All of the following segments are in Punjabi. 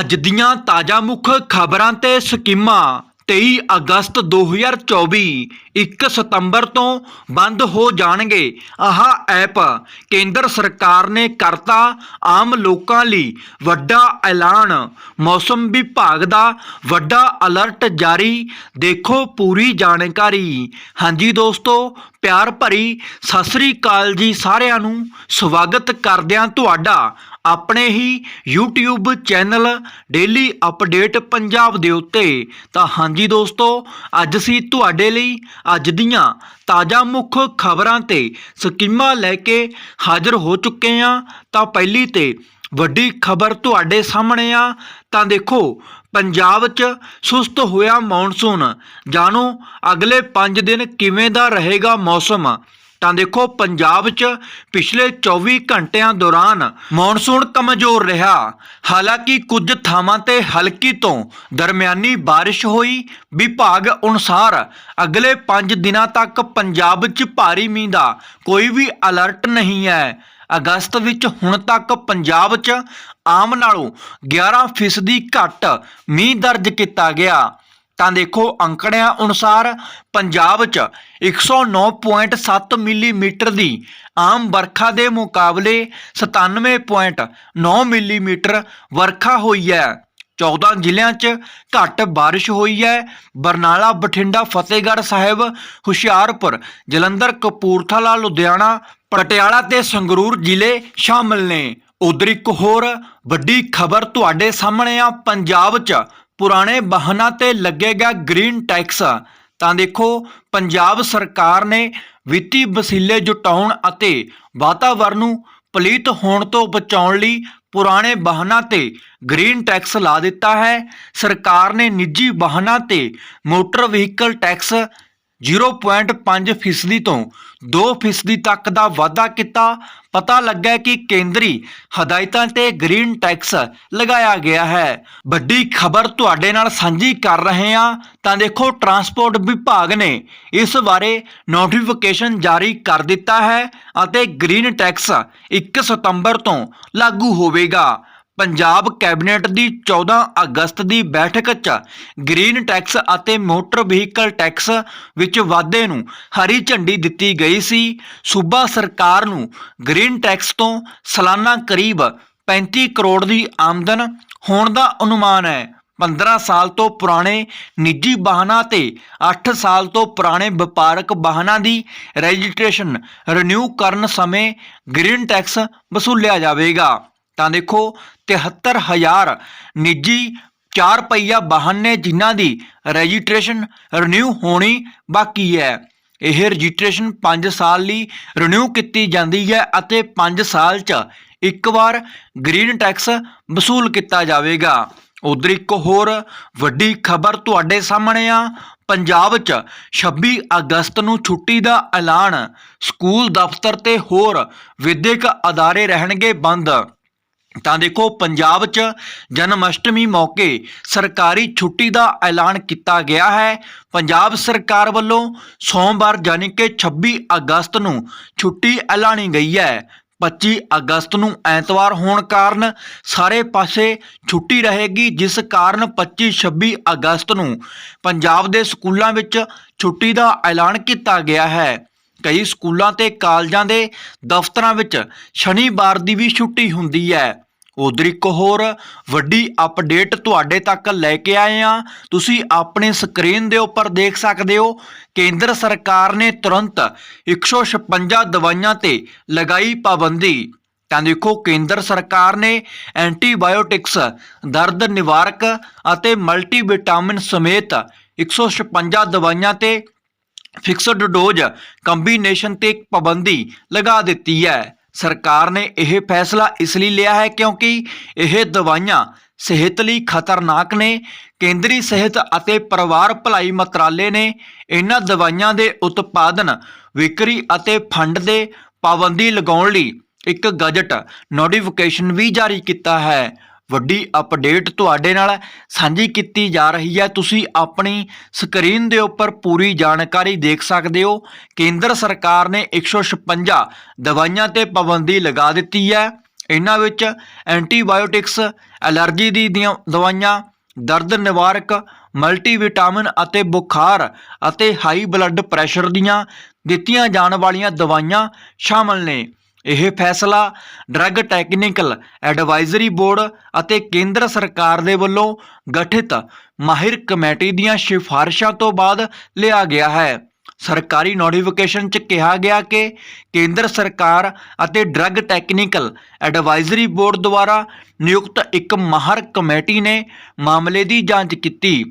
ਅੱਜ ਦੀਆਂ ਤਾਜ਼ਾ ਮੁੱਖ ਖਬਰਾਂ ਤੇ ਸਕੀਮਾਂ। 23 ਅਗਸਤ 2024 1 ਸਤੰਬਰ ਤੋਂ ਬੰਦ ਹੋ ਜਾਣਗੇ। ਆਹ ਐਪ ਕੇਂਦਰ ਸਰਕਾਰ ਨੇ ਕਰਤਾ ਆਮ ਲੋਕਾਂ ਲਈ ਵੱਡਾ ਐਲਾਨ। ਮੌਸਮ ਵਿਭਾਗ ਦਾ ਵੱਡਾ ਅਲਰਟ ਜਾਰੀ। ਦੇਖੋ ਪੂਰੀ ਜਾਣਕਾਰੀ। ਹਾਂਜੀ ਦੋਸਤੋ, ਪਿਆਰ ਭਰੀ ਸਤਿ ਸ੍ਰੀ ਅਕਾਲ ਜੀ ਸਾਰਿਆਂ ਨੂੰ। ਸਵਾਗਤ ਕਰਦਿਆਂ ਤੁਹਾਡਾ ਆਪਣੇ ਹੀ YouTube channel daily update Punjab ਦੇ ਉੱਤੇ। ਤਾਂ ਹਾਂਜੀ ਦੋਸਤੋ, ਅੱਜ ਅਸੀਂ ਤੁਹਾਡੇ ਲਈ ਅੱਜ ਦੀਆਂ ਤਾਜ਼ਾ ਮੁੱਖ ਖਬਰਾਂ ਤੇ ਸਕੀਮਾਂ ਲੈ ਕੇ ਹਾਜ਼ਰ ਹੋ ਚੁੱਕੇ ਹਾਂ। ਤਾਂ ਪਹਿਲੀ ਤੇ ਵੱਡੀ ਖਬਰ ਤੁਹਾਡੇ ਸਾਹਮਣੇ ਆ। ਤਾਂ ਦੇਖੋ, ਪੰਜਾਬ 'ਚ ਸੁਸਤ ਹੋਇਆ ਮੌਨਸੂਨ। ਜਾਣੋ, ਅਗਲੇ 5 ਦਿਨ ਕਿਵੇਂ ਦਾ ਰਹੇਗਾ ਮੌਸਮ? ਤਾਂ ਦੇਖੋ ਪੰਜਾਬ 'ਚ ਪਿਛਲੇ 24 ਘੰਟਿਆਂ ਦੌਰਾਨ ਮੌਨਸੂਨ ਕਮਜ਼ੋਰ ਰਿਹਾ। ਹਾਲਾਂਕਿ ਕੁਝ ਥਾਵਾਂ ਤੇ ਹਲਕੀ ਤੋਂ ਦਰਮਿਆਨੀ ਬਾਰਿਸ਼ ਹੋਈ। ਵਿਭਾਗ ਅਨੁਸਾਰ ਅਗਲੇ 5 ਦਿਨਾਂ ਤੱਕ ਪੰਜਾਬ 'ਚ ਭਾਰੀ ਮੀਂਹ ਦਾ ਕੋਈ ਵੀ ਅਲਰਟ ਨਹੀਂ ਹੈ। ਅਗਸਤ ਵਿੱਚ ਹੁਣ ਤੱਕ ਪੰਜਾਬ 'ਚ ਆਮ ਨਾਲੋਂ 11% ਘੱਟ ਮੀਂਹ ਦਰਜ ਕੀਤਾ ਗਿਆ। ਤਾਂ ਦੇਖੋ ਅੰਕੜਿਆਂ ਅਨੁਸਾਰ ਪੰਜਾਬ 'ਚ 109.7 ਮਿਲੀਮੀਟਰ ਦੀ ਆਮ ਵਰਖਾ ਦੇ ਮੁਕਾਬਲੇ 97.9 ਮਿਲੀਮੀਟਰ ਵਰਖਾ ਹੋਈ ਹੈ। 14 ਜ਼ਿਲ੍ਹਿਆਂ 'ਚ ਘੱਟ ਬਾਰਿਸ਼ ਹੋਈ ਹੈ। ਬਰਨਾਲਾ, ਬਠਿੰਡਾ, ਫਤਿਹਗੜ੍ਹ ਸਾਹਿਬ, ਹੁਸ਼ਿਆਰਪੁਰ, ਜਲੰਧਰ, ਕਪੂਰਥਲਾ, ਲੁਧਿਆਣਾ, ਪਟਿਆਲਾ ਤੇ ਸੰਗਰੂਰ ਜ਼ਿਲ੍ਹੇ ਸ਼ਾਮਲ ਨੇ। ਉਧਰ ਇੱਕ ਹੋਰ ਵੱਡੀ ਖਬਰ ਤੁਹਾਡੇ ਸਾਹਮਣੇ ਆ। ਪੰਜਾਬ 'ਚ ਪੁਰਾਣੇ ਵਾਹਨਾਂ ਤੇ ਲੱਗੇਗਾ ਗ੍ਰੀਨ ਟੈਕਸ। ਤਾਂ ਦੇਖੋ, ਪੰਜਾਬ ਸਰਕਾਰ ਨੇ ਵਿੱਤੀ ਵਸੀਲੇ ਜੁਟਾਉਣ ਅਤੇ ਵਾਤਾਵਰਨ ਨੂੰ ਪਲੀਤ ਹੋਣ ਤੋਂ ਬਚਾਉਣ ਲਈ ਪੁਰਾਣੇ ਵਾਹਨਾਂ ਤੇ ਗ੍ਰੀਨ ਟੈਕਸ ਲਾ ਦਿੱਤਾ ਹੈ। ਸਰਕਾਰ ਨੇ ਨਿੱਜੀ ਵਾਹਨਾਂ ਤੇ ਮੋਟਰ ਵਹੀਕਲ ਟੈਕਸ 0.5 ਫੀਸਦੀ ਤੋਂ 2 ਫੀਸਦੀ ਤੱਕ ਦਾ ਵਾਧਾ ਕੀਤਾ। ਪਤਾ ਲੱਗਾ ਕਿ ਕੇਂਦਰੀ ਹਦਾਇਤਾਂ ਤੇ ਗ੍ਰੀਨ ਟੈਕਸ ਲਗਾਇਆ ਗਿਆ ਹੈ। ਵੱਡੀ ਖਬਰ ਤੁਹਾਡੇ ਨਾਲ ਸਾਂਝੀ ਕਰ ਰਹੇ ਹਾਂ। ਤਾਂ ਦੇਖੋ, ਟਰਾਂਸਪੋਰਟ ਵਿਭਾਗ ਨੇ ਇਸ ਬਾਰੇ ਨੋਟੀਫਿਕੇਸ਼ਨ ਜਾਰੀ ਕਰ ਦਿੱਤਾ ਹੈ ਅਤੇ ਗ੍ਰੀਨ ਟੈਕਸ 1 ਸਤੰਬਰ ਤੋਂ ਲਾਗੂ ਹੋਵੇਗਾ। ਪੰਜਾਬ ਕੈਬਨਿਟ ਦੀ 14 ਅਗਸਤ ਦੀ ਬੈਠਕ 'ਚ ਗ੍ਰੀਨ ਟੈਕਸ ਅਤੇ ਮੋਟਰ ਵਹੀਕਲ ਟੈਕਸ ਵਿੱਚ ਵਾਧੇ ਨੂੰ ਹਰੀ ਝੰਡੀ ਦਿੱਤੀ ਗਈ ਸੀ। ਸੂਬਾ ਸਰਕਾਰ ਨੂੰ ਗ੍ਰੀਨ ਟੈਕਸ ਤੋਂ ਸਾਲਾਨਾ ਕਰੀਬ 35 ਕਰੋੜ ਦੀ ਆਮਦਨ ਹੋਣ ਦਾ ਅਨੁਮਾਨ ਹੈ। 15 ਸਾਲ ਤੋਂ ਪੁਰਾਣੇ ਨਿੱਜੀ ਵਾਹਨਾਂ ਤੇ 8 ਸਾਲ ਤੋਂ ਪੁਰਾਣੇ ਵਪਾਰਕ ਵਾਹਨਾਂ ਦੀ ਰਜਿਸਟ੍ਰੇਸ਼ਨ ਰਿਨਿਊ ਕਰਨ ਸਮੇਂ ਗ੍ਰੀਨ ਟੈਕਸ ਵਸੂਲਿਆ ਜਾਵੇਗਾ। ਤਾਂ ਦੇਖੋ 73000 ਨਿੱਜੀ ਚਾਰ ਪਹੀਆ ਵਾਹਨ ਨੇ ਜਿਨ੍ਹਾਂ ਦੀ ਰਜਿਸਟ੍ਰੇਸ਼ਨ ਰੀਨਿਊ ਹੋਣੀ ਬਾਕੀ ਹੈ। ਇਹ ਰਜਿਸਟ੍ਰੇਸ਼ਨ 5 ਸਾਲ ਲਈ ਰੀਨਿਊ ਕੀਤੀ ਜਾਂਦੀ ਹੈ ਅਤੇ 5 ਸਾਲ 'ਚ ਇੱਕ ਵਾਰ ਗ੍ਰੀਨ ਟੈਕਸ ਵਸੂਲ ਕੀਤਾ ਜਾਵੇਗਾ। ਉਧਰ ਇੱਕ ਹੋਰ ਵੱਡੀ ਖਬਰ ਤੁਹਾਡੇ ਸਾਹਮਣੇ ਆ। ਪੰਜਾਬ 'ਚ 26 ਅਗਸਤ ਨੂੰ ਛੁੱਟੀ ਦਾ ਐਲਾਨ। ਸਕੂਲ ਦਫ਼ਤਰ ਤੇ ਹੋਰ ਵਿਦਿਅਕ ਅਦਾਰੇ ਰਹਿਣਗੇ ਬੰਦ। ਤਾਂ ਦੇਖੋ, ਪੰਜਾਬ 'ਚ ਜਨਮ ਅਸ਼ਟਮੀ ਮੌਕੇ ਸਰਕਾਰੀ ਛੁੱਟੀ ਦਾ ਐਲਾਨ ਕੀਤਾ ਗਿਆ ਹੈ। ਪੰਜਾਬ ਸਰਕਾਰ ਵੱਲੋਂ ਸੋਮਵਾਰ ਯਾਨੀ ਕਿ 26 ਅਗਸਤ ਨੂੰ ਛੁੱਟੀ ਐਲਾਨੀ ਗਈ ਹੈ। 25 ਅਗਸਤ ਨੂੰ ਐਤਵਾਰ ਹੋਣ ਕਾਰਨ ਸਾਰੇ ਪਾਸੇ ਛੁੱਟੀ ਰਹੇਗੀ, ਜਿਸ ਕਾਰਨ 25 26 ਅਗਸਤ ਨੂੰ ਪੰਜਾਬ ਦੇ ਸਕੂਲਾਂ ਵਿੱਚ ਛੁੱਟੀ ਦਾ ਐਲਾਨ ਕੀਤਾ ਗਿਆ ਹੈ। ਕਈ ਸਕੂਲਾਂ ਤੇ ਕਾਲਜਾਂ ਦੇ ਦਫ਼ਤਰਾਂ ਵਿੱਚ ਸ਼ਨੀਵਾਰ ਦੀ ਵੀ ਛੁੱਟੀ ਹੁੰਦੀ ਹੈ। ਉਧਰ ਇੱਕ ਹੋਰ ਵੱਡੀ ਅਪਡੇਟ ਤੁਹਾਡੇ ਤੱਕ ਲੈ ਕੇ ਆਏ ਆ ਤੁਸੀਂ ਆਪਣੇ ਸਕਰੀਨ ਦੇ ਉੱਪਰ ਦੇਖ ਸਕਦੇ ਹੋ, ਕੇਂਦਰ ਸਰਕਾਰ ਨੇ ਤੁਰੰਤ 156 ਦਵਾਈਆਂ ਤੇ ਲਗਾਈ ਪਾਬੰਦੀ। ਤਾਂ ਦੇਖੋ, ਕੇਂਦਰ ਸਰਕਾਰ ਨੇ ਐਂਟੀਬਾਇਓਟਿਕਸ, ਦਰਦ ਨਿਵਾਰਕ ਅਤੇ ਮਲਟੀਵਿਟਾਮਿਨ ਸਮੇਤ 156 ਦਵਾਈਆਂ ਤੇ ਫਿਕਸਡ ਡੋਜ਼ ਕੰਬੀਨੇਸ਼ਨ ਤੇ ਇੱਕ ਪਾਬੰਦੀ ਲਗਾ ਦਿੱਤੀ ਹੈ। ਸਰਕਾਰ ਨੇ ਇਹ ਫੈਸਲਾ ਇਸ ਲਈ ਲਿਆ ਹੈ ਕਿਉਂਕਿ ਇਹ ਦਵਾਈਆਂ ਸਿਹਤ ਲਈ ਖਤਰਨਾਕ ਨੇ, ਕੇਂਦਰੀ ਸਿਹਤ ਅਤੇ ਪਰਿਵਾਰ ਭਲਾਈ ਮੰਤਰਾਲੇ ਨੇ ਇਹਨਾਂ ਦਵਾਈਆਂ ਦੇ ਉਤਪਾਦਨ, ਵਿਕਰੀ ਅਤੇ ਫੰਡ ਦੇ ਪਾਬੰਦੀ ਲਗਾਉਣ ਲਈ ਇੱਕ ਗਜਟ ਨੋਟੀਫਿਕੇਸ਼ਨ ਵੀ ਜਾਰੀ ਕੀਤਾ ਹੈ। ਵੱਡੀ ਅਪਡੇਟ ਤੁਹਾਡੇ ਨਾਲ ਸਾਂਝੀ ਕੀਤੀ ਜਾ ਰਹੀ ਹੈ। ਤੁਸੀਂ ਆਪਣੀ ਸਕਰੀਨ ਦੇ ਉੱਪਰ ਪੂਰੀ ਜਾਣਕਾਰੀ ਦੇਖ ਸਕਦੇ ਹੋ। ਕੇਂਦਰ ਸਰਕਾਰ ਨੇ 156 ਦਵਾਈਆਂ ਤੇ ਪਾਬੰਦੀ ਲਗਾ ਦਿੱਤੀ ਹੈ। ਇਹਨਾਂ ਵਿੱਚ ਐਂਟੀਬਾਇਓਟਿਕਸ ਐਲਰਜੀ ਦੀ ਦੀਆਂ ਦਵਾਈਆਂ, ਦਰਦ ਨਿਵਾਰਕ ਮਲਟੀਵਿਟਾਮਿਨ ਅਤੇ ਬੁਖਾਰ ਅਤੇ ਹਾਈ ਬਲੱਡ ਪ੍ਰੈਸ਼ਰ ਦੀਆਂ ਦਿੱਤੀਆਂ ਜਾਣ ਵਾਲੀਆਂ ਦਵਾਈਆਂ ਸ਼ਾਮਲ ਨੇ। ਇਹ ਫੈਸਲਾ ਡਰੱਗ ਟੈਕਨੀਕਲ ਐਡਵਾਈਜ਼ਰੀ ਬੋਰਡ ਅਤੇ ਕੇਂਦਰ ਸਰਕਾਰ ਦੇ ਵੱਲੋਂ ਗਠਿਤ ਮਾਹਿਰ ਕਮੇਟੀ ਦੀਆਂ ਸਿਫਾਰਿਸ਼ਾਂ ਤੋਂ ਬਾਅਦ ਲਿਆ ਗਿਆ ਹੈ। ਸਰਕਾਰੀ ਨੋਟੀਫਿਕੇਸ਼ਨ 'ਚ ਕਿਹਾ ਗਿਆ ਕਿ ਕੇਂਦਰ ਸਰਕਾਰ ਅਤੇ ਡਰੱਗ ਟੈਕਨੀਕਲ ਐਡਵਾਈਜ਼ਰੀ ਬੋਰਡ ਦੁਆਰਾ ਨਿਯੁਕਤ ਇੱਕ ਮਾਹਰ ਕਮੇਟੀ ਨੇ ਮਾਮਲੇ ਦੀ ਜਾਂਚ ਕੀਤੀ।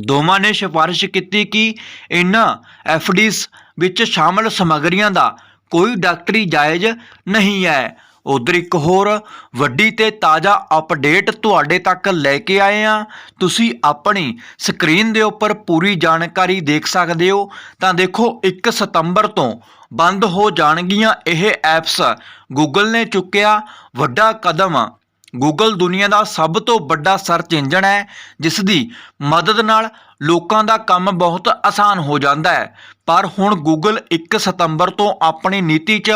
ਦੋਵਾਂ ਨੇ ਸਿਫਾਰਿਸ਼ ਕੀਤੀ ਕਿ ਇਨ੍ਹਾਂ ਐਫਡੀਸ ਵਿੱਚ ਸ਼ਾਮਲ ਸਮੱਗਰੀਆਂ ਦਾ ਕੋਈ ਡਾਕਟਰੀ ਜਾਇਜ਼ ਨਹੀਂ ਹੈ। ਉਧਰ ਇੱਕ ਹੋਰ, ਵੱਡੀ ਤੇ ਤਾਜ਼ਾ ਅਪਡੇਟ ਤੁਹਾਡੇ ਤੱਕ ਲੈ ਕੇ ਆਏ ਆ ਤੁਸੀਂ ਆਪਣੀ ਸਕਰੀਨ ਦੇ ਉੱਪਰ ਪੂਰੀ ਜਾਣਕਾਰੀ ਦੇਖ ਸਕਦੇ ਹੋ। ਤਾਂ ਦੇਖੋ 1 ਸਤੰਬਰ ਤੋਂ ਬੰਦ ਹੋ ਜਾਣਗੀਆਂ ਇਹ ਐਪਸ ਗੂਗਲ ਨੇ ਚੁੱਕਿਆ ਵੱਡਾ ਕਦਮ। ਗੂਗਲ ਦੁਨੀਆ ਦਾ ਸਭ ਤੋਂ ਵੱਡਾ ਸਰਚ ਇੰਜਨ ਹੈ ਜਿਸ ਦੀ ਮਦਦ ਨਾਲ ਲੋਕਾਂ ਦਾ ਕੰਮ ਬਹੁਤ ਆਸਾਨ ਹੋ ਜਾਂਦਾ ਹੈ। ਪਰ ਹੁਣ ਗੂਗਲ 1 ਸਤੰਬਰ ਤੋਂ ਆਪਣੀ ਨੀਤੀ 'ਚ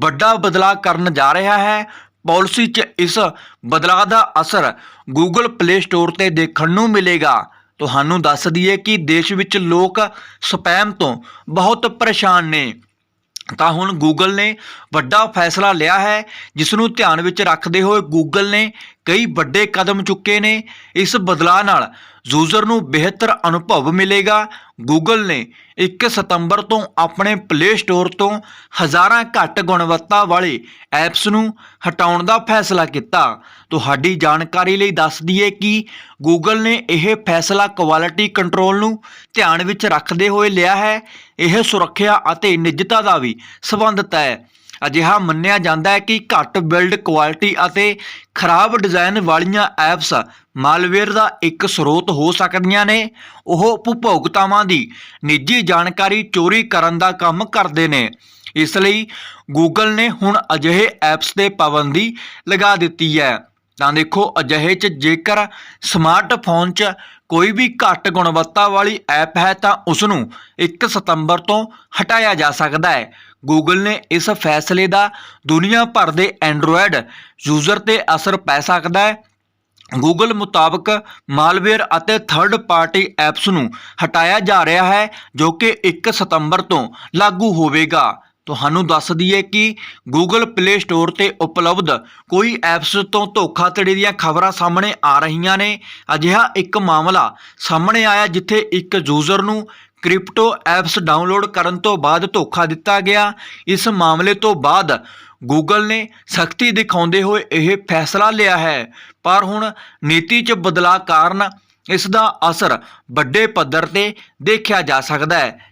ਵੱਡਾ ਬਦਲਾਅ ਕਰਨ ਜਾ ਰਿਹਾ ਹੈ। ਪਾਲਿਸੀ 'ਚ ਇਸ ਬਦਲਾਅ ਦਾ ਅਸਰ ਗੂਗਲ ਪਲੇ ਸਟੋਰ ਤੇ ਦੇਖਣ ਨੂੰ ਮਿਲੇਗਾ। ਤੁਹਾਨੂੰ ਦੱਸ ਦਈਏ ਕਿ ਦੇਸ਼ ਵਿੱਚ ਲੋਕ ਸਪੈਮ ਤੋਂ ਬਹੁਤ ਪਰੇਸ਼ਾਨ ਨੇ। ਤਾਂ ਹੁਣ ਗੂਗਲ ਨੇ ਵੱਡਾ ਫੈਸਲਾ ਲਿਆ ਹੈ। ਜਿਸ ਨੂੰ ਧਿਆਨ ਵਿੱਚ ਰੱਖਦੇ ਹੋਏ ਗੂਗਲ ਨੇ ਕਈ ਵੱਡੇ ਕਦਮ ਚੁੱਕੇ ਨੇ। ਇਸ ਬਦਲਾਅ ਨਾਲ ਯੂਜ਼ਰ ਨੂੰ ਬਿਹਤਰ ਅਨੁਭਵ ਮਿਲੇਗਾ। ਗੂਗਲ ਨੇ 1 ਸਤੰਬਰ ਤੋਂ ਆਪਣੇ ਪਲੇ ਸਟੋਰ ਤੋਂ ਹਜ਼ਾਰਾਂ ਘੱਟ ਗੁਣਵੱਤਾ ਵਾਲੇ ਐਪਸ ਨੂੰ ਹਟਾਉਣ ਦਾ ਫੈਸਲਾ ਕੀਤਾ। ਤੁਹਾਡੀ ਜਾਣਕਾਰੀ ਲਈ ਦੱਸ ਦਈਏ ਕਿ ਗੂਗਲ ਨੇ ਇਹ ਫੈਸਲਾ ਕੁਆਲਿਟੀ ਕੰਟਰੋਲ ਨੂੰ ਧਿਆਨ ਵਿੱਚ ਰੱਖਦੇ ਹੋਏ ਲਿਆ ਹੈ। ਇਹ ਸੁਰੱਖਿਆ ਅਤੇ ਨਿੱਜਤਾ ਦਾ ਵੀ ਸੰਬੰਧਿਤ ਹੈ। ਅਜਿਹਾ ਮੰਨਿਆ ਜਾਂਦਾ ਹੈ ਕਿ ਘੱਟ ਬਿਲਡ ਕੁਆਲਿਟੀ ਅਤੇ ਖਰਾਬ ਡਿਜ਼ਾਈਨ ਵਾਲੀਆਂ ਐਪਸ ਮਾਲਵੇਅਰ ਦਾ ਇੱਕ ਸਰੋਤ ਹੋ ਸਕਦੀਆਂ ਨੇ। ਉਹ ਉਪਭੋਗਤਾਵਾਂ ਦੀ ਨਿੱਜੀ ਜਾਣਕਾਰੀ ਚੋਰੀ ਕਰਨ ਦਾ ਕੰਮ ਕਰਦੇ ਨੇ। ਇਸ ਲਈ ਗੂਗਲ ਨੇ ਹੁਣ ਅਜਿਹੇ ਐਪਸ ਤੇ ਪਾਬੰਦੀ ਲਗਾ ਦਿੱਤੀ ਹੈ। ਤਾਂ ਦੇਖੋ, ਅਜਿਹੇ 'ਚ ਜੇਕਰ ਸਮਾਰਟਫੋਨ 'ਚ ਕੋਈ ਵੀ ਘੱਟ ਗੁਣਵੱਤਾ ਵਾਲੀ ਐਪ ਹੈ ਤਾਂ ਉਸ ਨੂੰ 1 ਸਤੰਬਰ ਤੋਂ ਹਟਾਇਆ ਜਾ ਸਕਦਾ ਹੈ। ਗੂਗਲ ਨੇ ਇਸ ਫੈਸਲੇ ਦਾ ਦੁਨੀਆ ਭਰ ਦੇ ਐਂਡਰੋਇਡ ਯੂਜ਼ਰ ਤੇ ਅਸਰ ਪੈ ਸਕਦਾ ਹੈ। ਗੂਗਲ ਮੁਤਾਬਕ ਮਾਲਵੇਅਰ ਅਤੇ ਥਰਡ ਪਾਰਟੀ ਐਪਸ ਨੂੰ ਹਟਾਇਆ ਜਾ ਰਿਹਾ ਹੈ, ਜੋ ਕਿ 1 ਸਤੰਬਰ ਤੋਂ ਲਾਗੂ ਹੋਵੇਗਾ। ਤੁਹਾਨੂੰ ਦੱਸ ਦਈਏ ਕਿ ਗੂਗਲ ਪਲੇ ਸਟੋਰ ਤੇ ਉਪਲਬਧ ਕੋਈ ਐਪਸ ਤੋਂ ਧੋਖਾਧੜੀ ਦੀਆਂ ਖਬਰਾਂ ਸਾਹਮਣੇ ਆ ਰਹੀਆਂ ਨੇ। ਅਜਿਹਾ ਇੱਕ ਮਾਮਲਾ ਸਾਹਮਣੇ ਆਇਆ, ਜਿੱਥੇ ਇੱਕ ਯੂਜ਼ਰ ਨੂੰ ਕ੍ਰਿਪਟੋ ਐਪਸ ਡਾਊਨਲੋਡ ਕਰਨ ਤੋਂ ਬਾਅਦ ਧੋਖਾ ਦਿੱਤਾ ਗਿਆ। ਇਸ ਮਾਮਲੇ ਤੋਂ ਬਾਅਦ ਗੂਗਲ ਨੇ ਸਖਤੀ ਦਿਖਾਉਂਦੇ ਹੋਏ ਇਹ ਫੈਸਲਾ ਲਿਆ ਹੈ। ਪਰ ਹੁਣ ਨੀਤੀ 'ਚ ਬਦਲਾਅ ਕਾਰਨ ਇਸ ਦਾ ਅਸਰ ਵੱਡੇ ਪੱਧਰ ਤੇ ਦੇਖਿਆ ਜਾ ਸਕਦਾ ਹੈ।